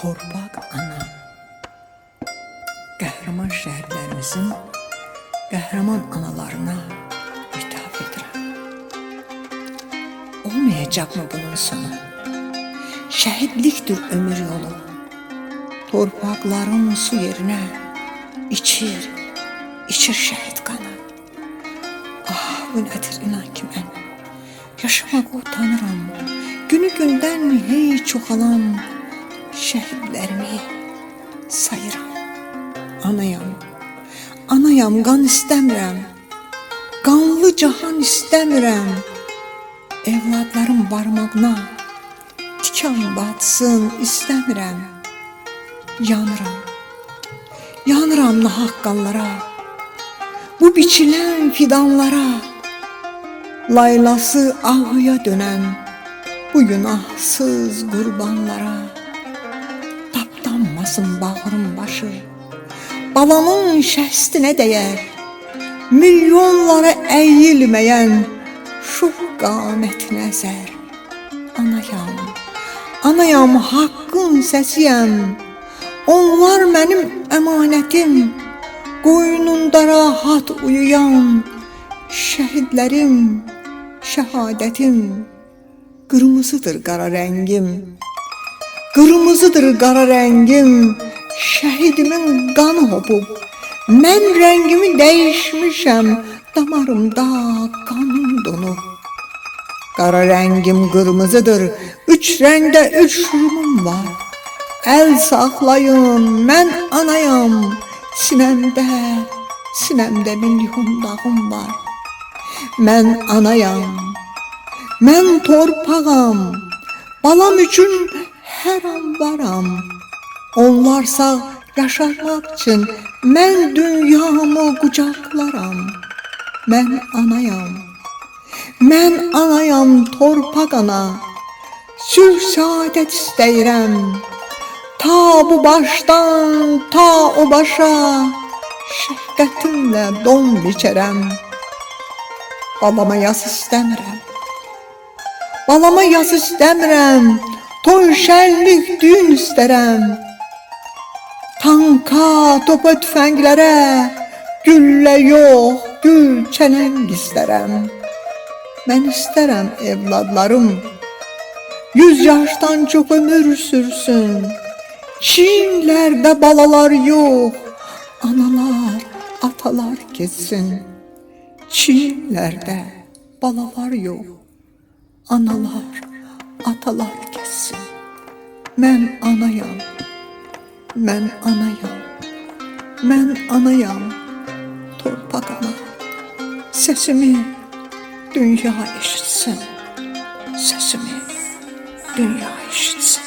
torpaq ana. Qəhrəman şəhidlərimizin qəhrəman analarına ithaf edirəm. Olmayacaqmı bunun sonu? Şəhidlikdir ömür yolu. Torpaqların su yerinə içir, içir şəhid qanı. Ah bu nədir inan ki mən yaşamağa utanıram. Günü gündən hey çoxalan şəhidlərimi sayıram. Anayam, anayam qan istəmirəm. Qanlı cahan istəmirəm. Evladlarım barmağına tikan batsın istəmirəm. Yanıram. Yanıram nahaq qanlara. Bu biçilən fidanlara. Laylası ağıya dönən bu günahsız qurbanlara. Tapdanmasın bağrım başı. Balamın şəstinə dəyər. Milyonlara əyilməyən şux qamətinə zər. Anayam, anayam haqqın səsiyəm. Onlar mənim əmanətim. Qoynunda rahat uyuyan şəhidlərim, şəhadətim. Qırmızıdır qara rəngim. Qırmızıdır qara rəngim. Şəhidimin qanı hopub. Mən rəngimi dəyişmişəm. Damarımda qanım donub. Qara rəngim qırmızıdır. Üç rəngdə üç şurumum var. Əl saxlayın, mən anayam. Sinəmdə, sinəmdə milyon dağım var. Mən anayam. Mən torpağam. Balam üçün hər an varam. Onlarsa yaşamaq üçün mən dünyamı qucaqlaram. Mən anayam. Mən anayam torpaq ana. Sülh saadət istəyirəm. Ta bu başdan ta o başa şəhqətimlə don biçərəm. Balama yas istəmirəm. Balama yas istəmirəm. Toy şənlik düyün istərəm. Tanka, topa tüfənglərə güllə yox, gül çələng istərəm. Mən istərəm evladlarım yüz yaşdan çox ömür sürsün. Çinlərdə balalar yox, analar, atalar keçsin. Çinlərdə balalar yox, analar, atalar sensin. Men anayam, men anayam, men anayam, torpak ana. Sesimi dünya işitsin, sesimi dünya işitsin.